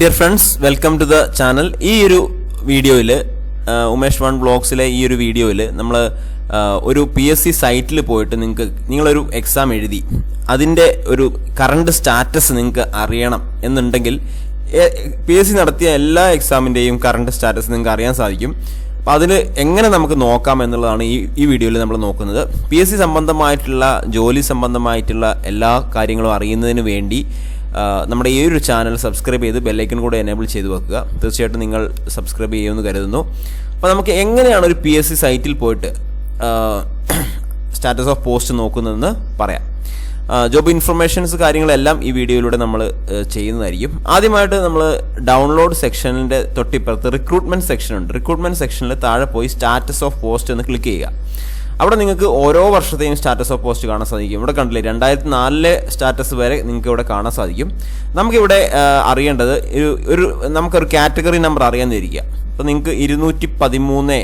Dear friends welcome to the channel ഈ ഒരു വീഡിയോയിൽ ഉമേഷ് വൺ ബ്ലോഗ്സിലെ ഈ ഒരു വീഡിയോയിൽ നമ്മൾ ഒരു പി എസ് സി സൈറ്റിൽ പോയിട്ട് നിങ്ങൾക്ക് നിങ്ങളൊരു എക്സാം എഴുതി അതിന്റെ ഒരു കറണ്ട് സ്റ്റാറ്റസ് നിങ്ങൾക്ക് അറിയണം എന്നുണ്ടെങ്കിൽ പി എസ് സി നടത്തിയ എല്ലാ എക്സാമിന്റെയും കറണ്ട് സ്റ്റാറ്റസ് നിങ്ങൾക്ക് അറിയാൻ സാധിക്കും. അപ്പോൾ അതിൽ എങ്ങനെ നമുക്ക് നോക്കാം എന്നുള്ളതാണ് ഈ ഈ വീഡിയോയിൽ നമ്മൾ നോക്കുന്നത്. പി എസ് സി സംബന്ധമായിട്ടുള്ള ജോലി സംബന്ധമായിട്ടുള്ള എല്ലാ കാര്യങ്ങളും അറിയുന്നതിന് വേണ്ടി നമ്മുടെ ഈ ഒരു ചാനൽ സബ്സ്ക്രൈബ് ചെയ്ത് ബെല്ലൈക്കൺ കൂടെ എനേബിൾ ചെയ്ത് വെക്കുക. തീർച്ചയായിട്ടും നിങ്ങൾ സബ്സ്ക്രൈബ് ചെയ്യുമെന്ന് കരുതുന്നു. അപ്പോൾ നമുക്ക് എങ്ങനെയാണ് ഒരു പി എസ് സി സൈറ്റിൽ പോയിട്ട് സ്റ്റാറ്റസ് ഓഫ് പോസ്റ്റ് നോക്കുന്നതെന്ന് പറയാം. ജോബ് ഇൻഫർമേഷൻസ് കാര്യങ്ങളെല്ലാം ഈ വീഡിയോയിലൂടെ നമ്മൾ ചെയ്യുന്നതായിരിക്കും. ആദ്യമായിട്ട് നമ്മൾ ഡൗൺലോഡ് സെക്ഷനിന്റെ തൊട്ടിപ്പുറത്ത് റിക്രൂട്ട്മെന്റ് സെക്ഷൻ ഉണ്ട്. റിക്രൂട്ട്മെന്റ് സെക്ഷനിൽ താഴെ പോയി സ്റ്റാറ്റസ് ഓഫ് പോസ്റ്റ് എന്ന് ക്ലിക്ക് ചെയ്യുക. അവിടെ നിങ്ങൾക്ക് ഓരോ വർഷത്തെയും സ്റ്റാറ്റസ് ഓഫ് പോസ്റ്റ് കാണാൻ സാധിക്കും. ഇവിടെ കണ്ടില്ലേ രണ്ടായിരത്തി നാലിലെ സ്റ്റാറ്റസ് വരെ നിങ്ങൾക്ക് ഇവിടെ കാണാൻ സാധിക്കും. നമുക്കിവിടെ അറിയേണ്ടത് ഒരു ഒരു നമുക്കൊരു കാറ്റഗറി നമ്പർ അറിയാമെന്നിരിക്കുക അപ്പോൾ നിങ്ങൾക്ക് ഇരുന്നൂറ്റി പതിമൂന്ന്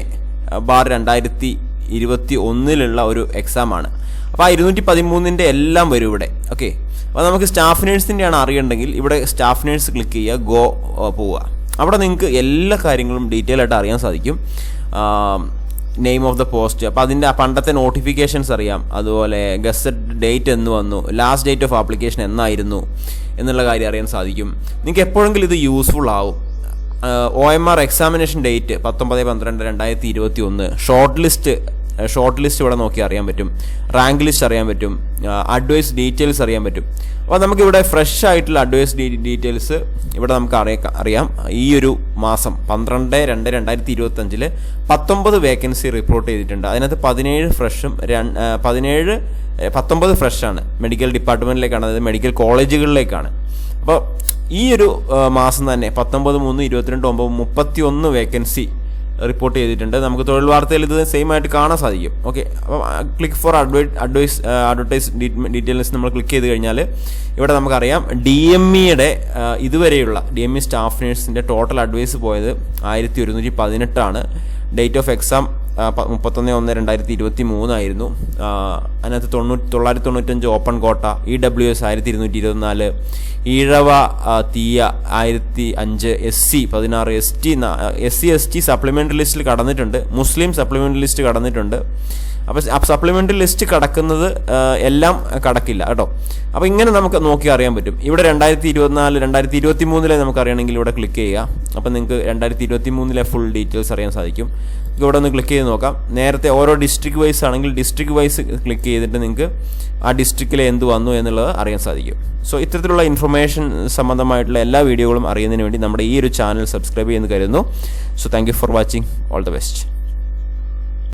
ബാർ രണ്ടായിരത്തി ഇരുപത്തി ഒന്നിലുള്ള ഒരു എക്സാമാണ് അപ്പോൾ ആ ഇരുന്നൂറ്റി പതിമൂന്നിന്റെ എല്ലാം വരും ഇവിടെ ഓക്കെ അപ്പോൾ നമുക്ക് സ്റ്റാഫ് നേഴ്സിന്റെ ആണ് അറിയണ്ടെങ്കിൽ ഇവിടെ സ്റ്റാഫ് നേഴ്സ് ക്ലിക്ക് ചെയ്യുക ഗോ പോവുക. അവിടെ നിങ്ങൾക്ക് എല്ലാ കാര്യങ്ങളും ഡീറ്റെയിൽ ആയിട്ട് അറിയാൻ സാധിക്കും. നെയിം ഓഫ് ദ പോസ്റ്റ് അപ്പോൾ അതിന്റെ പണ്ടത്തെ നോട്ടിഫിക്കേഷൻസ് അറിയാം. അതുപോലെ ഗസറ്റ് ഡേറ്റ് എന്ന് വന്നു. ലാസ്റ്റ് ഡേറ്റ് ഓഫ് ആപ്ലിക്കേഷൻ എന്നായിരുന്നു എന്നുള്ള കാര്യം അറിയാൻ സാധിക്കും. നിങ്ങൾക്ക് എപ്പോഴെങ്കിലും ഇത് യൂസ്ഫുൾ ആവും. O M R examination date പത്തൊമ്പത് പന്ത്രണ്ട് രണ്ടായിരത്തി ഇരുപത്തി ഒന്ന് ഷോർട്ട് ലിസ്റ്റ് ഷോർട്ട് ലിസ്റ്റ് ഇവിടെ നോക്കി അറിയാൻ പറ്റും. റാങ്ക് ലിസ്റ്റ് അറിയാൻ പറ്റും. അഡ്വൈസ് ഡീറ്റെയിൽസ് അറിയാൻ പറ്റും. അപ്പോൾ നമുക്കിവിടെ ഫ്രഷ് ആയിട്ടുള്ള അഡ്വൈസ് ഡീറ്റെയിൽസ് ഇവിടെ നമുക്ക് അറിയ അറിയാം. ഈ ഒരു മാസം പന്ത്രണ്ട് രണ്ട് രണ്ടായിരത്തി ഇരുപത്തഞ്ചിൽ പത്തൊമ്പത് വേക്കൻസി റിപ്പോർട്ട് ചെയ്തിട്ടുണ്ട്. അതിനകത്ത് പതിനേഴ് ഫ്രഷും പതിനേഴ് പത്തൊമ്പത് ഫ്രഷാണ് മെഡിക്കൽ ഡിപ്പാർട്ട്മെന്റിലേക്കാണ് അതായത് മെഡിക്കൽ കോളേജുകളിലേക്കാണ് അപ്പോൾ ഈ ഒരു മാസം തന്നെ പത്തൊമ്പത് മൂന്ന് ഇരുപത്തിരണ്ട് ഒമ്പത് മുപ്പത്തി ഒന്ന് വേക്കൻസി റിപ്പോർട്ട് ചെയ്തിട്ടുണ്ട്. നമുക്ക് തൊഴിൽ വാർത്തയിൽ ഇത് സെയിം ആയിട്ട് കാണാൻ സാധിക്കും. ഓക്കെ അപ്പം ക്ലിക്ക് ഫോർ അഡ്വൈ അഡ്വൈസ് അഡ്വർടൈസ് ഡീറ്റെയിൽസ് നമ്മൾ ക്ലിക്ക് ചെയ്ത് കഴിഞ്ഞാൽ ഇവിടെ നമുക്കറിയാം ഡി എം ഇയുടെ ഇതുവരെയുള്ള ഡി എം ഇ സ്റ്റാഫ് നേഴ്സിന്റെ ടോട്ടൽ അഡ്വൈസ് പോയത് ആയിരത്തി ഒരുന്നൂറ്റി പതിനെട്ടാണ്. ഡേറ്റ് ഓഫ് എക്സാം മുപ്പത്തൊന്ന് ഒന്ന് രണ്ടായിരത്തി ഇരുപത്തി മൂന്നായിരുന്നു അതിനകത്ത് തൊണ്ണൂറ്റി തൊള്ളായിരത്തി തൊണ്ണൂറ്റഞ്ച് ഓപ്പൺ കോട്ട ഇ ഡബ്ല്യു എസ് ആയിരത്തി ഇരുന്നൂറ്റി ഇരുപത്തിനാല് ഈഴവ തീയ ആയിരത്തി അഞ്ച് എസ് സി പതിനാറ് S T S C S T supplementary ലിസ്റ്റിൽ കടന്നിട്ടുണ്ട്. മുസ്ലിം സപ്ലിമെന്ററി ലിസ്റ്റ് കടന്നിട്ടുണ്ട്. അപ്പോൾ സപ്ലിമെന്ററി ലിസ്റ്റ് കടക്കുന്നത് എല്ലാം കടക്കില്ല കേട്ടോ. അപ്പോൾ ഇങ്ങനെ നമുക്ക് നോക്കി അറിയാൻ പറ്റും. ഇവിടെ രണ്ടായിരത്തി ഇരുപത്തിനാല് രണ്ടായിരത്തി ഇരുപത്തി മൂന്നിലെ നമുക്ക് അറിയണമെങ്കിൽ ഇവിടെ ക്ലിക്ക് ചെയ്യുക. അപ്പോൾ നിങ്ങൾക്ക് രണ്ടായിരത്തി ഇരുപത്തി മൂന്നിലെ ഫുൾ ഡീറ്റെയിൽസ് അറിയാൻ സാധിക്കും. ഇവിടെ ഒന്ന് ക്ലിക്ക് ചെയ്ത് നോക്കാം. നേരത്തെ ഓരോ ഡിസ്ട്രിക്ട് വൈസ് ആണെങ്കിൽ ഡിസ്ട്രിക്ട് വൈസ് ക്ലിക്ക് ചെയ്തിട്ട് നിങ്ങൾക്ക് ആ ഡിസ്ട്രിക്റ്റിൽ എന്ത് വന്നു എന്നുള്ളത് അറിയാൻ സാധിക്കും. സോ ഇത്തരത്തിലുള്ള ഇൻഫർമേഷൻ സംബന്ധമായിട്ടുള്ള എല്ലാ വീഡിയോകളും അറിയുന്നതിന് വേണ്ടി നമ്മുടെ ഈ ഒരു ചാനൽ സബ്സ്ക്രൈബ് ചെയ്യുന്നു കരുതുന്നു. So thank for watching all the best